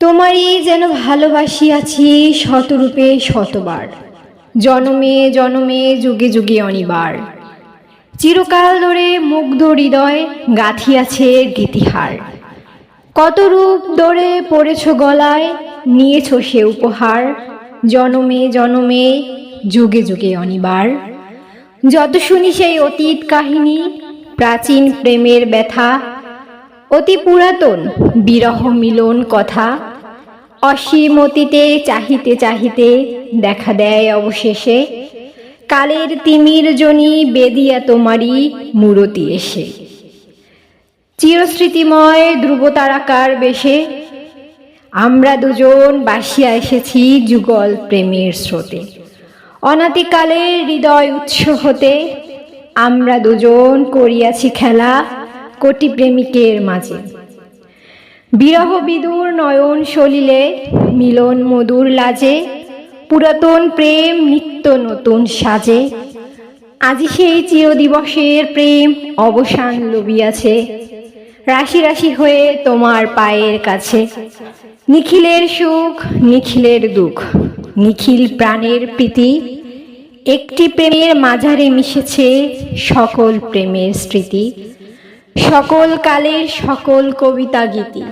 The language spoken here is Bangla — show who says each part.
Speaker 1: তোমারই যেন ভালোবাসিয়াছি শতরূপে শতবার। জনমে জনমে, যুগে যুগে অনিবার। চিরকাল ধরে মুগ্ধ হৃদয় গাঁথিয়াছে গীতিহার। কত রূপ ধরে পড়েছ গলায়, নিয়েছ সে উপহার। জনমে জনমে, যুগে যুগে অনিবার। যত শুনি সেই অতীত কাহিনী, প্রাচীন প্রেমের ব্যথা অতি পুরাতন। বিরহ মিলন কথা। অসীম অতীতে চাহিতে চাহিতে দেখা দেয় অবশেষে। কালের তিমির জনি বেদিয়া তোমারই মূরতি এসে। চিরস্মৃতিময় ধ্রুবতারাকার বেশে। আমরা দুজন বাসিয়া এসেছি যুগল প্রেমের স্রোতে। অনাতিকালে হৃদয় উৎস হতে। আমরা দুজন করিয়াছি খেলা। কোটি প্রেমিকের মাঝে। বিরহ বিদুর নয়ন সলিলে, মিলন মধুর লাজে, পুরাতন প্রেম নিত্য নতুন সাজে। আজি সেই চিরদিবসের প্রেম অবসান লবিয়াছে রাশি রাশি হয়ে তোমার পায়ের কাছে। নিখিলের সুখ, নিখিলের দুঃখ, নিখিল প্রাণের প্রীতি, একটি প্রেমের মাঝারে মিশেছে সকল প্রেমের স্মৃতি। সকল কালের সকল কবিতা গীতি।